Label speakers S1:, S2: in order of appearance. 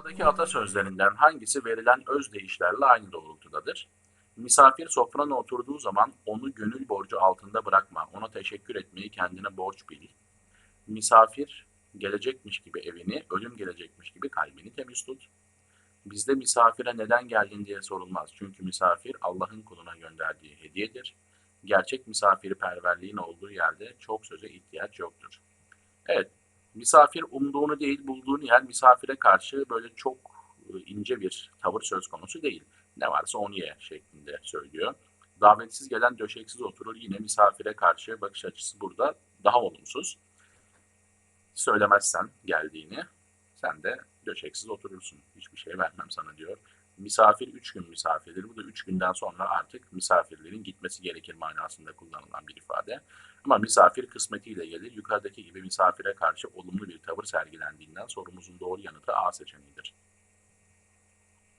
S1: Aşağıdaki atasözlerinden hangisi verilen özdeyişlerle aynı doğrultudadır? Misafir sofrana oturduğu zaman onu gönül borcu altında bırakma. Ona teşekkür etmeyi kendine borç bil. Misafir gelecekmiş gibi evini, ölüm gelecekmiş gibi kalbini temiz tut. Bizde misafire neden geldin diye sorulmaz. Çünkü misafir Allah'ın kuluna gönderdiği hediyedir. Gerçek misafirperverliğin olduğu yerde çok söze ihtiyaç yoktur. Misafir umduğunu değil bulduğunu yer misafire karşı böyle çok e, ince bir tavır söz konusu değil. Ne varsa onu ye şeklinde söylüyor. Davetsiz gelen döşeksiz oturur yine misafire karşı bakış açısı burada daha olumsuz. Söylemezsen geldiğini sen de döşeksiz oturursun. Hiçbir şey vermem sana diyor. Misafir üç gün misafirdir. Bu da üç günden sonra artık misafirlerin gitmesi gerekir manasında kullanılan bir ifade. Ama misafir kısmetiyle gelir. Yukarıdaki gibi misafire karşı olumlu bir tavır sergilendiğinden sorumuzun doğru yanıtı A seçeneğidir.